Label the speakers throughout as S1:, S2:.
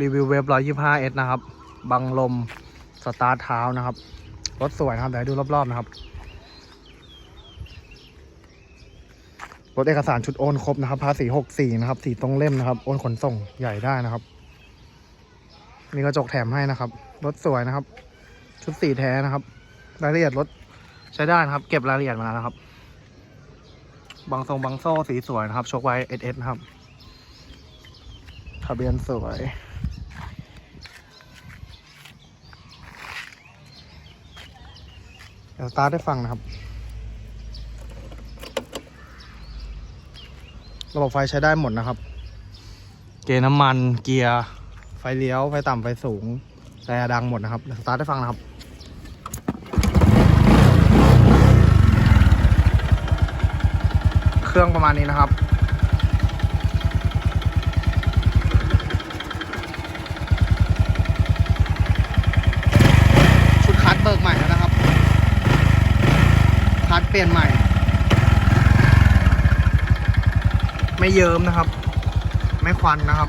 S1: รีวิวเว็บ125 s นะครับ บังลมสตาร์ทเท้านะครับ รถสวยนะครับเดี๋ยวดูรอบๆนะครับ รถเอกสารชุดโอนครบนะครับ ภาษี64นะครับ สีตรงเล่มนะครับ โอนขนส่งใหญ่ได้นะครับ มีกระจกแถมให้นะครับ รถสวยนะครับ ชุดสีแท้นะครับ รายละเอียดรถใช้ได้นะครับ เก็บรายละเอียดมาแล้วนะครับ บางทรงบางโซ่สีสวยนะครับ ชกไว้ SS นะครับะเบียนสวย เดี๋ยวตาได้ฟังนะครับ ระบบไฟใช้ได้หมดนะครับ เกียร์น้ำมันเกียร์ ไฟเลี้ยว ไฟต่ำไฟสูงแต่ดังหมดนะครับเดี๋ยวสตาร์ทได้ฟังนะครับเครื่องประมาณนี้นะครับ ชุดคัด เบิกใหม่แล้วนะครับคัดเปลี่ยนใหม่ ไม่เยิ้มนะครับ ไม่ควันนะครับ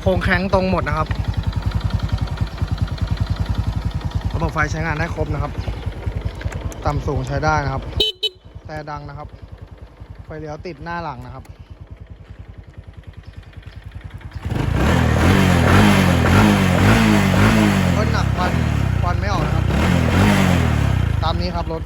S1: โครงแข็งตรงหมดนะครับระบบไฟใช้งานได้ครบนะครับ ต่ำสูงใช้ได้นะครับ แต่ดังนะครับ ไฟเลี้ยวติดหน้าหลังนะครับ รถหนักควันควันไม่ออกนะครับ ตามนี้ครับรถ